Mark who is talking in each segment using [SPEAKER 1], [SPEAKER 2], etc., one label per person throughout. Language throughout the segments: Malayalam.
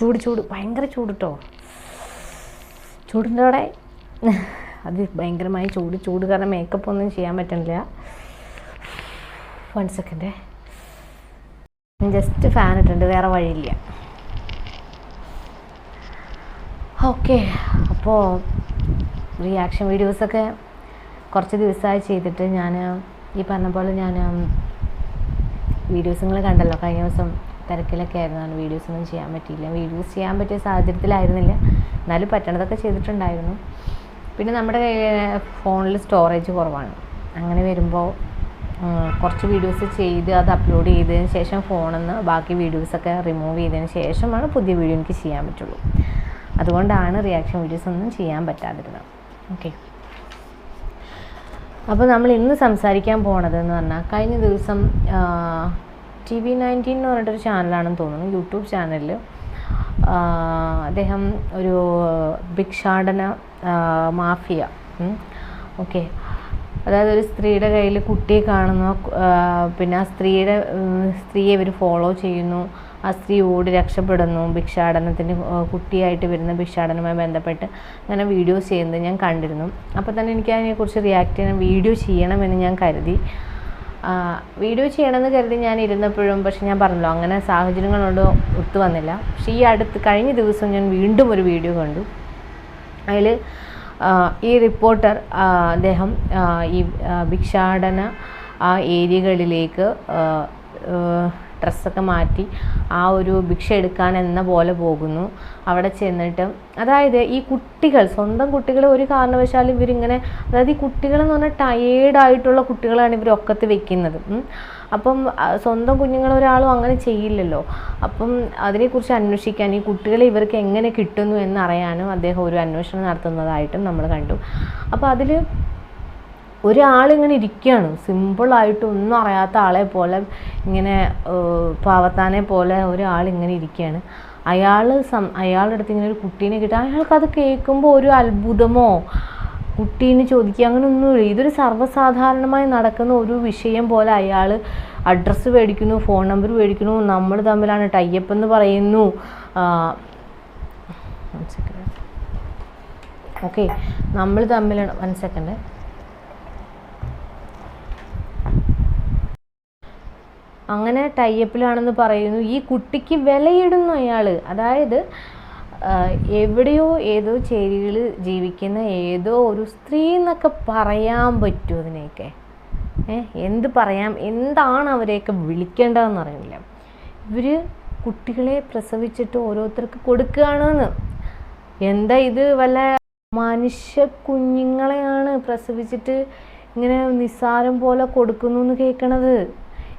[SPEAKER 1] ചൂട് ചൂട്. ഭയങ്കര ചൂട് കേട്ടോ ചൂടിന്റെ അത് ഭയങ്കരമായി ചൂട്. ചൂട് കാരണം മേക്കപ്പ് ഒന്നും ചെയ്യാൻ പറ്റണില്ല. വൺ സെക്കൻഡ് ജസ്റ്റ് ഫാൻ ഇട്ടുണ്ട് വേറെ വഴിയില്ല. ഓക്കെ അപ്പോൾ റിയാക്ഷൻ വീഡിയോസൊക്കെ കുറച്ച് ദിവസമായി ചെയ്തിട്ട് ഞാൻ ഈ പറഞ്ഞ പോലെ ഞാൻ വീഡിയോസ് നിങ്ങൾ കണ്ടല്ലോ. കഴിഞ്ഞ ദിവസം തിരക്കിലൊക്കെ ആയിരുന്നു. വീഡിയോസ് ഒന്നും ചെയ്യാൻ പറ്റിയില്ല. വീഡിയോസ് ചെയ്യാൻ പറ്റിയ സാഹചര്യത്തിലായിരുന്നില്ല. എന്നാലും പറ്റണതൊക്കെ ചെയ്തിട്ടുണ്ടായിരുന്നു. പിന്നെ നമ്മുടെ ഫോണിൽ സ്റ്റോറേജ് കുറവാണ്. അങ്ങനെ വരുമ്പോൾ കുറച്ച് വീഡിയോസ് ചെയ്ത് അത് അപ്ലോഡ് ചെയ്തതിന് ശേഷം ഫോണിൽ നിന്ന് ബാക്കി വീഡിയോസൊക്കെ റിമൂവ് ചെയ്തതിന് ശേഷമാണ് പുതിയ വീഡിയോ എനിക്ക് ചെയ്യാൻ പറ്റുള്ളൂ. അതുകൊണ്ടാണ് റിയാക്ഷൻ വീഡിയോസ് ഒന്നും ചെയ്യാൻ പറ്റാതിരുന്നത്. ഓക്കെ അപ്പോൾ നമ്മൾ ഇന്ന് സംസാരിക്കാൻ പോണതെന്ന് പറഞ്ഞാൽ കഴിഞ്ഞ ദിവസം ടി വി നയന്റീൻ എന്ന് പറഞ്ഞിട്ടൊരു ചാനലാണെന്ന് തോന്നുന്നു യൂട്യൂബ് ചാനലിൽ അദ്ദേഹം ഒരു ഭിക്ഷാടന മാഫിയ ഓക്കെ. അതായത് ഒരു സ്ത്രീയുടെ കയ്യിൽ കുട്ടിയെ കാണുന്നു പിന്നെ ആ സ്ത്രീയുടെ സ്ത്രീയെ ഇവർ ഫോളോ ചെയ്യുന്നു ആ സ്ത്രീ ഓടി രക്ഷപ്പെടുന്നു ഭിക്ഷാടനത്തിന് കുട്ടിയായിട്ട് വരുന്ന ഭിക്ഷാടനവുമായി ബന്ധപ്പെട്ട് അങ്ങനെ വീഡിയോസ് ചെയ്യുന്നത് ഞാൻ കണ്ടിരുന്നു. അപ്പോൾ തന്നെ എനിക്ക് അതിനെക്കുറിച്ച് റിയാക്ട് ചെയ്യണം വീഡിയോ ചെയ്യണമെന്ന് ഞാൻ കരുതി. വീഡിയോ ചെയ്യണമെന്ന് കരുതി ഞാൻ ഇരുന്നപ്പോഴും പക്ഷെ ഞാൻ പറഞ്ഞല്ലോ അങ്ങനെ സാഹചര്യങ്ങളോട് ഒത്തു വന്നില്ല. പക്ഷേ ഈ അടുത്ത് കഴിഞ്ഞ ദിവസം ഞാൻ വീണ്ടും ഒരു വീഡിയോ കണ്ടു. അതിൽ ഈ റിപ്പോർട്ടർ അദ്ദേഹം ഈ ഭിക്ഷാടന ആ ഏരിയകളിലേക്ക് ഡ്രസ്സൊക്കെ മാറ്റി ആ ഒരു ഭിക്ഷ എടുക്കാൻ എന്ന പോലെ പോകുന്നു. അവിടെ ചെന്നിട്ട് അതായത് ഈ കുട്ടികൾ സ്വന്തം കുട്ടികളെ ഒരു കാരണവശാലും ഇവരിങ്ങനെ അതായത് ഈ കുട്ടികളെന്ന് പറഞ്ഞാൽ ടയേർഡായിട്ടുള്ള കുട്ടികളാണ് ഇവർ ഒക്കത്ത് വെക്കുന്നത്. അപ്പം സ്വന്തം കുഞ്ഞുങ്ങൾ ഒരാളും അങ്ങനെ ചെയ്യില്ലല്ലോ. അപ്പം അതിനെക്കുറിച്ച് അന്വേഷിക്കാൻ ഈ കുട്ടികളെ ഇവർക്ക് എങ്ങനെ കിട്ടുന്നു എന്നറിയാനും അദ്ദേഹം ഒരു അന്വേഷണം നടത്തുന്നതായിട്ടും നമ്മൾ കണ്ടു. അപ്പോൾ അതിൽ ഒരാളിങ്ങനെ ഇരിക്കുകയാണ്. സിമ്പിളായിട്ട് ഒന്നും അറിയാത്ത ആളെ പോലെ ഇങ്ങനെ പാവത്താനെ പോലെ ഒരാളിങ്ങനെ ഇരിക്കുകയാണ്. അയാൾ സം അയാളുടെ അടുത്ത് ഇങ്ങനെ ഒരു കുട്ടീനെ കിട്ടുക അയാൾക്കത് കേൾക്കുമ്പോൾ ഒരു അത്ഭുതമോ? കുട്ടീനെ ചോദിക്കുക അങ്ങനെ ഒന്നുമില്ല ഇതൊരു സർവസാധാരണമായി നടക്കുന്ന ഒരു വിഷയം പോലെ അയാൾ അഡ്രസ്സ് മേടിക്കുന്നു ഫോൺ നമ്പർ മേടിക്കുന്നു. നമ്മൾ തമ്മിലാണ് ടൈപ്പ് എന്ന് പറയുന്നു. ഓക്കെ നമ്മൾ തമ്മിലാണ് വൺ സെക്കൻഡ് അങ്ങനെ ടൈപ്പിലാണെന്ന് പറയുന്നു. ഈ കുട്ടിക്ക് വിലയിടുന്നു അയാൾ അതായത് എവിടെയോ ഏതോ ചേരിയിൽ ജീവിക്കുന്ന ഏതോ ഒരു സ്ത്രീ എന്നൊക്കെ പറയാൻ പറ്റുമോ അതിനെയൊക്കെ. എന്ത് പറയാം എന്താണ് അവരെയൊക്കെ വിളിക്കേണ്ടതെന്ന് അറിയില്ല. ഇവർ കുട്ടികളെ പ്രസവിച്ചിട്ട് ഓരോരുത്തർക്ക് കൊടുക്കുകയാണെന്ന്. എന്താ ഇത് വല്ല മനുഷ്യ കുഞ്ഞുങ്ങളെയാണ് പ്രസവിച്ചിട്ട് ഇങ്ങനെ നിസ്സാരം പോലെ കൊടുക്കുന്നു എന്ന് കേൾക്കണത്?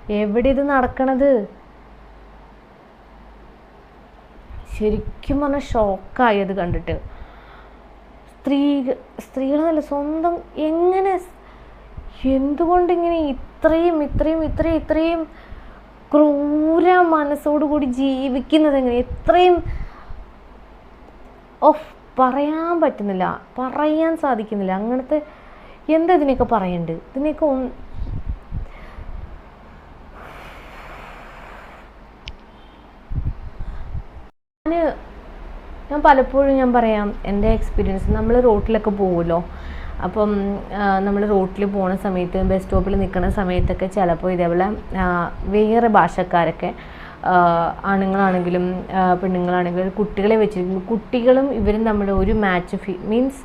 [SPEAKER 1] എവിടെ ഇത് നടക്കണത്? ശരിക്കും പറഞ്ഞാൽ ഷോക്കായി അത് കണ്ടിട്ട്. സ്ത്രീ സ്ത്രീകളെന്നല്ല സ്വന്തം എങ്ങനെ എന്തുകൊണ്ടിങ്ങനെ ഇത്രയും ഇത്രയും ഇത്രയും ഇത്രയും ക്രൂര മനസ്സോടുകൂടി ജീവിക്കുന്നത് എങ്ങനെ ഇത്രയും ഓഫ് പറയാൻ പറ്റുന്നില്ല. പറയാൻ സാധിക്കുന്നില്ല. അങ്ങനത്തെ എന്താ ഇതിനെയൊക്കെ പറയണ്ട്? ഇതിനെയൊക്കെ ഞാൻ പലപ്പോഴും ഞാൻ പറയാം എന്റെ എക്സ്പീരിയൻസ് നമ്മൾ റോട്ടിലൊക്കെ പോകുമല്ലോ അപ്പം നമ്മൾ റോട്ടിൽ പോണ സമയത്ത് ബസ് സ്റ്റോപ്പിൽ നിൽക്കുന്ന സമയത്തൊക്കെ ചിലപ്പോൾ ഇതേപോലെ വേറെ ഭാഷക്കാരൊക്കെ ആണുങ്ങളാണെങ്കിലും പെണ്ണുങ്ങളാണെങ്കിലും കുട്ടികളെ വെച്ചിരിക്കുമ്പോൾ കുട്ടികളും ഇവരും തമ്മിൽ ഒരു മാച്ച് ഫീ മീൻസ്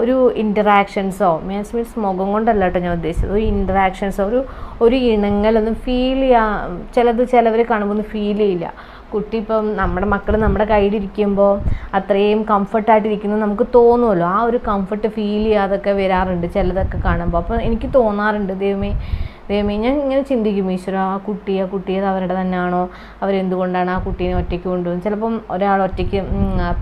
[SPEAKER 1] ഒരു ഇന്ററാക്ഷൻസോ മീൻസ് മീൻസ് മുഖം കൊണ്ടല്ല കേട്ടോ ഞാൻ ഉദ്ദേശിച്ചത്. ഒരു ഇന്ററാക്ഷൻസോ ഒരു ഒരു ഇണങ്ങലൊന്നും ഫീൽ ചെയ്യാ ചിലത് ചിലവർ കാണുമ്പോൾ ഒന്നും ഫീൽ ചെയ്യില്ല. കുട്ടി ഇപ്പം നമ്മുടെ മക്കൾ നമ്മുടെ കയ്യിലിരിക്കുമ്പോൾ അത്രയും കംഫർട്ടായിട്ടിരിക്കുന്നത് നമുക്ക് തോന്നുമല്ലോ ആ ഒരു കംഫർട്ട് ഫീൽ ചെയ്യാതൊക്കെ വരാറുണ്ട് ചിലതൊക്കെ കാണുമ്പോൾ അപ്പോൾ എനിക്ക് തോന്നാറുണ്ട് ദൈവമേ ദൈവമേ ഞാൻ ഇങ്ങനെ ചിന്തിക്കും ഈശ്വര ആ കുട്ടി ആ കുട്ടി അത് അവരുടെ തന്നെയാണോ? അവരെന്തുകൊണ്ടാണ് ആ കുട്ടീനെ ഒറ്റയ്ക്ക് കൊണ്ടുപോകുന്നത്? ചിലപ്പം ഒരാൾ ഒറ്റയ്ക്ക്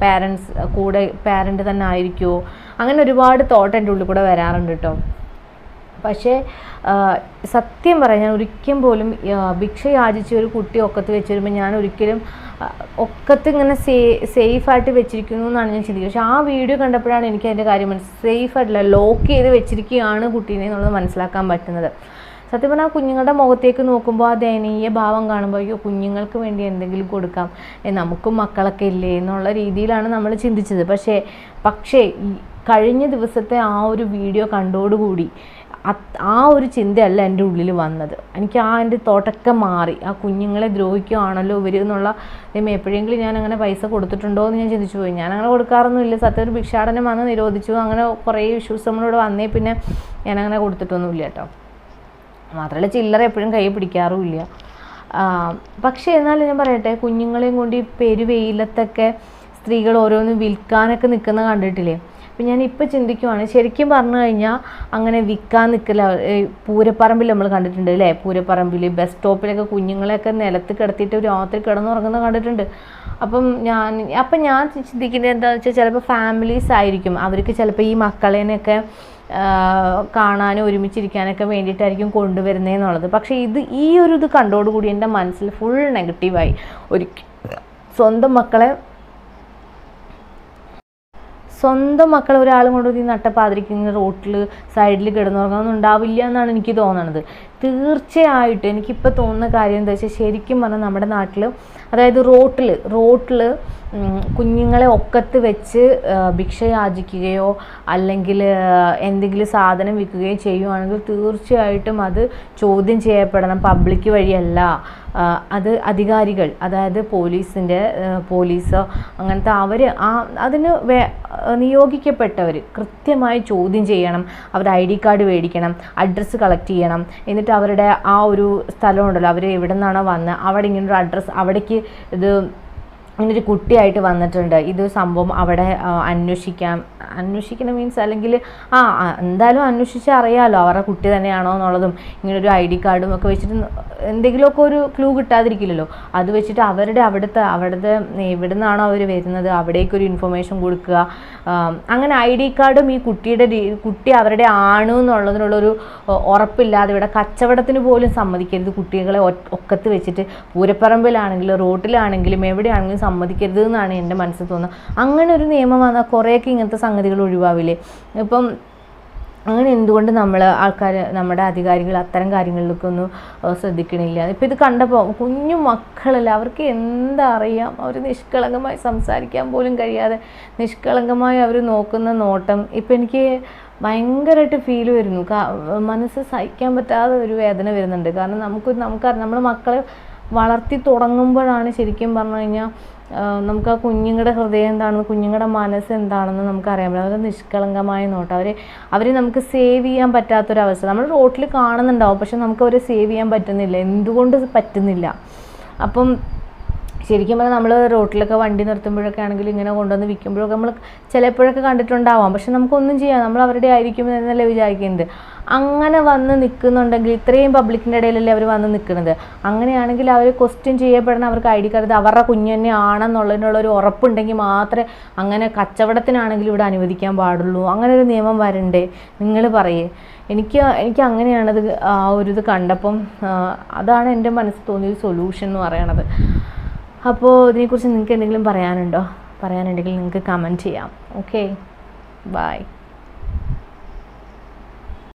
[SPEAKER 1] പാരൻസ് കൂടെ പാരന്റ് തന്നെ ആയിരിക്കുമോ അങ്ങനെ ഒരുപാട് തോട്ട് എന്റെ ഉള്ളിൽ കൂടെ വരാറുണ്ട് കേട്ടോ പക്ഷേ സത്യം പറയാം ഞാൻ ഒരിക്കലും പോലും ഭിക്ഷ യാചിച്ച ഒരു കുട്ടി ഒക്കത്ത് വെച്ച് വരുമ്പോൾ ഞാൻ ഒരിക്കലും ഒക്കത്ത് ഇങ്ങനെ സേ സേഫായിട്ട് വെച്ചിരിക്കുന്നു എന്നാണ് ഞാൻ ചിന്തിക്കുന്നത്. പക്ഷേ ആ വീഡിയോ കണ്ടപ്പോഴാണ് എനിക്ക് അതിന്റെ കാര്യം മനസ്സിലായി സേഫ് ആയിട്ടില്ല ലോക്ക് ചെയ്ത് വെച്ചിരിക്കുകയാണ് കുട്ടീനെ എന്നുള്ളത് മനസ്സിലാക്കാൻ പറ്റുന്നത്. സത്യം പറഞ്ഞാൽ കുഞ്ഞുങ്ങളുടെ മുഖത്തേക്ക് നോക്കുമ്പോൾ ആ ദയനീയ ഭാവം കാണുമ്പോൾ അയ്യോ കുഞ്ഞുങ്ങൾക്ക് വേണ്ടി എന്തെങ്കിലും കൊടുക്കാം നമുക്കും മക്കളൊക്കെ ഇല്ലേ എന്നുള്ള രീതിയിലാണ് നമ്മൾ ചിന്തിച്ചത്. പക്ഷേ പക്ഷേ കഴിഞ്ഞ ദിവസത്തെ ആ ഒരു വീഡിയോ കണ്ടോടുകൂടി ആ ഒരു ചിന്തയല്ല എന്റെ ഉള്ളിൽ വന്നത്. എനിക്ക് ആ എന്റെ തോട്ടൊക്കെ മാറി. ആ കുഞ്ഞുങ്ങളെ ദ്രോഹിക്കുകയാണല്ലോ ഇവർ എന്നുള്ള എപ്പോഴെങ്കിലും ഞാൻ അങ്ങനെ പൈസ കൊടുത്തിട്ടുണ്ടോ എന്ന് ഞാൻ ചിന്തിച്ചു പോയി. ഞാൻ അങ്ങനെ കൊടുക്കാറൊന്നുമില്ല. സത്യം ഒരു ഭിക്ഷാടനം വന്ന് നിരോധിച്ചു. അങ്ങനെ കുറേ ഇഷ്യൂസ് നമ്മളോട് വന്നേ പിന്നെ ഞാനങ്ങനെ കൊടുത്തിട്ടൊന്നുമില്ല കേട്ടോ. മാത്രമല്ല ചില്ലറ എപ്പോഴും കൈ പിടിക്കാറുമില്ല. പക്ഷേ എന്നാലും ഞാൻ പറയട്ടെ കുഞ്ഞുങ്ങളെയും കൊണ്ട് ഈ പെരുവെയിലത്തൊക്കെ സ്ത്രീകൾ ഓരോന്ന് വിൽക്കാനൊക്കെ നിൽക്കുന്ന കണ്ടിട്ടില്ലേ? അപ്പം ഞാൻ ഇപ്പോൾ ചിന്തിക്കുവാണ് ശരിക്കും പറഞ്ഞു കഴിഞ്ഞാൽ അങ്ങനെ വിൽക്കാൻ നിൽക്കില്ല പൂരപ്പറമ്പിൽ നമ്മൾ കണ്ടിട്ടുണ്ട് അല്ലേ? പൂരപ്പറമ്പിൽ ബസ് സ്റ്റോപ്പിലൊക്കെ കുഞ്ഞുങ്ങളെയൊക്കെ നിലത്ത് കിടത്തിയിട്ട് രാത്രി കിടന്നുറങ്ങുന്നത് കണ്ടിട്ടുണ്ട്. അപ്പം ഞാൻ അപ്പം ഞാൻ ചിന്തിക്കുന്നത് എന്താണെന്ന് വെച്ചാൽ ചിലപ്പോൾ ഫാമിലീസ് ആയിരിക്കും. അവർക്ക് ചിലപ്പോൾ ഈ മക്കളേനെയൊക്കെ ആഹ് കാണാനും ഒരുമിച്ചിരിക്കാനൊക്കെ വേണ്ടിയിട്ടായിരിക്കും കൊണ്ടുവരുന്നതെന്നുള്ളത് പക്ഷേ ഇത് ഈ ഒരു ഇത് കണ്ടോടുകൂടി എന്റെ മനസ്സിൽ ഫുൾ നെഗറ്റീവായി ഒരു സ്വന്തം മക്കളെ സ്വന്തം മക്കളെ ഒരാളും കൊണ്ടുപോയി നട്ടപ്പാതിരിക്കുന്ന റോട്ടിൽ സൈഡിൽ കിടന്നുറങ്ങാനൊന്നും ഉണ്ടാവില്ല എന്നാണ് എനിക്ക് തോന്നണത്. തീർച്ചയായിട്ടും എനിക്കിപ്പോൾ തോന്നുന്ന കാര്യം എന്താ വെച്ചാൽ ശരിക്കും പറഞ്ഞാൽ നമ്മുടെ നാട്ടിൽ അതായത് റോട്ടിൽ റോട്ടിൽ കുഞ്ഞുങ്ങളെ ഒക്കത്ത് വെച്ച് ഭിക്ഷ യാചിക്കുകയോ അല്ലെങ്കിൽ എന്തെങ്കിലും സാധനം വിൽക്കുകയോ ചെയ്യുവാണെങ്കിൽ തീർച്ചയായിട്ടും അത് ചോദ്യം ചെയ്യപ്പെടണം പബ്ലിക് വഴിയല്ല. അത് അധികാരികൾ അതായത് പോലീസിന്റെ പോലീസോ അങ്ങനത്തെ അവർ ആ അതിന് വേ നിയോഗിക്കപ്പെട്ടവർ കൃത്യമായി ചോദ്യം ചെയ്യണം. അവരുടെ ഐ ഡി കാർഡ് മേടിക്കണം അഡ്രസ്സ് കളക്ട് ചെയ്യണം. എന്നിട്ട് അവരുടെ ആ ഒരു സ്ഥലമുണ്ടല്ലോ അവർ എവിടെ നിന്നാണോ വന്നത് അവിടെ ഇങ്ങനൊരു അഡ്രസ്സ് അവിടേക്ക് ഇത് ഇങ്ങനൊരു കുട്ടിയായിട്ട് വന്നിട്ടുണ്ട്. ഇത് സംഭവം അവിടെ അന്വേഷിക്കാം. അന്വേഷിക്കണം മീൻസ് അല്ലെങ്കിൽ ആ എന്തായാലും അന്വേഷിച്ച് അറിയാമല്ലോ അവരുടെ കുട്ടി തന്നെയാണോ എന്നുള്ളതും ഇങ്ങനൊരു ഐ ഡി കാർഡും ഒക്കെ വെച്ചിട്ട് എന്തെങ്കിലുമൊക്കെ ഒരു ക്ലൂ കിട്ടാതിരിക്കില്ലല്ലോ. അത് വെച്ചിട്ട് അവരുടെ അവിടുത്തെ അവിടുത്തെ എവിടെ നിന്നാണോ അവർ വരുന്നത് അവിടേക്കൊരു ഇൻഫർമേഷൻ കൊടുക്കുക. അങ്ങനെ ഐ ഡി കാർഡും ഈ കുട്ടിയുടെ കുട്ടി അവരുടെ ആണ് എന്നുള്ളതിനുള്ളൊരു ഉറപ്പില്ലാതെ ഇവിടെ കച്ചവടത്തിന് പോലും സമ്മതിക്കരുത് കുട്ടികളെ ഒക്കത്ത് വെച്ചിട്ട്. പൂരപ്പറമ്പിലാണെങ്കിലും റോട്ടിലാണെങ്കിലും എവിടെയാണെങ്കിലും സമ്മതിക്കരുത് എന്നാണ് എന്റെ മനസ്സിൽ തോന്നുന്നത്. അങ്ങനെ ഒരു നിയമം വന്നാൽ കുറേയൊക്കെ ഇങ്ങനത്തെ സംഗതികൾ ഒഴിവാവില്ലേ? ഇപ്പം അങ്ങനെ എന്തുകൊണ്ട് നമ്മൾ ആൾക്കാർ നമ്മുടെ അധികാരികൾ അത്തരം കാര്യങ്ങളിലൊക്കെ ഒന്നും ശ്രദ്ധിക്കണില്ല? ഇപ്പം ഇത് കണ്ടപ്പോൾ കുഞ്ഞു മക്കളല്ല അവർക്ക് എന്താ അറിയാം അവർ നിഷ്കളങ്കമായി സംസാരിക്കാൻ പോലും കഴിയാതെ നിഷ്കളങ്കമായി അവർ നോക്കുന്ന നോട്ടം. ഇപ്പം എനിക്ക് ഭയങ്കരമായിട്ട് ഫീൽ വരുന്നു. മനസ്സ് സഹിക്കാൻ പറ്റാതെ ഒരു വേദന വരുന്നുണ്ട്. കാരണം നമുക്ക് നമുക്കറിയാം നമ്മുടെ മക്കളെ വളർത്തി തുടങ്ങുമ്പോഴാണ് ശരിക്കും പറഞ്ഞു കഴിഞ്ഞാൽ നമുക്ക് ആ കുഞ്ഞുങ്ങളുടെ ഹൃദയം എന്താണെന്ന് കുഞ്ഞുങ്ങളുടെ മനസ്സ് എന്താണെന്ന് നമുക്ക് അറിയാൻ പറ്റും. അവർ നിഷ്കളങ്കമായ നോട്ടം. അവർ അവരെ നമുക്ക് സേവ് ചെയ്യാൻ പറ്റാത്തൊരവസ്ഥ. നമ്മൾ റോട്ടിൽ കാണുന്നുണ്ടാവും പക്ഷെ നമുക്ക് അവരെ സേവ് ചെയ്യാൻ പറ്റുന്നില്ല. എന്തുകൊണ്ട് പറ്റുന്നില്ല? അപ്പം ശരിക്കും പറഞ്ഞാൽ നമ്മൾ റോട്ടിലൊക്കെ വണ്ടി നിർത്തുമ്പോഴൊക്കെ ആണെങ്കിൽ ഇങ്ങനെ കൊണ്ടുവന്ന് വിൽക്കുമ്പോഴൊക്കെ നമ്മൾ ചിലപ്പോഴൊക്കെ കണ്ടിട്ടുണ്ടാവാം. പക്ഷെ നമുക്കൊന്നും ചെയ്യാം. നമ്മൾ അവരുടെ ആയിരിക്കും എന്നല്ലേ വിചാരിക്കുന്നത്. അങ്ങനെ വന്ന് നിൽക്കുന്നുണ്ടെങ്കിൽ ഇത്രയും പബ്ലിക്കിന്റെ ഇടയിലല്ലേ അവർ വന്ന് നിൽക്കുന്നത് അങ്ങനെയാണെങ്കിൽ അവർ ക്വസ്റ്റ്യൻ ചെയ്യപ്പെടണം അവർക്ക് ഐ ഡി കാർഡ് അവരുടെ കുഞ്ഞു തന്നെ ആണെന്നുള്ളതിനുള്ള ഒരു ഉറപ്പുണ്ടെങ്കിൽ മാത്രമേ അങ്ങനെ കച്ചവടത്തിനാണെങ്കിലും ഇവിടെ അനുവദിക്കാൻ പാടുള്ളൂ. അങ്ങനെ ഒരു നിയമം വരണ്ടേ? നിങ്ങൾ പറയേ. എനിക്ക് എനിക്ക് അങ്ങനെയാണത് ആ ഒരു ഇത് കണ്ടപ്പം അതാണ് എന്റെ മനസ്സിൽ തോന്നിയ ഒരു സൊല്യൂഷൻ എന്ന് പറയണത്. അപ്പോൾ ഇതിനെക്കുറിച്ച് നിങ്ങൾക്ക് എന്തെങ്കിലും പറയാനുണ്ടോ? പറയാനുണ്ടെങ്കിൽ നിങ്ങൾക്ക് കമന്റ് ചെയ്യാം. Okay bye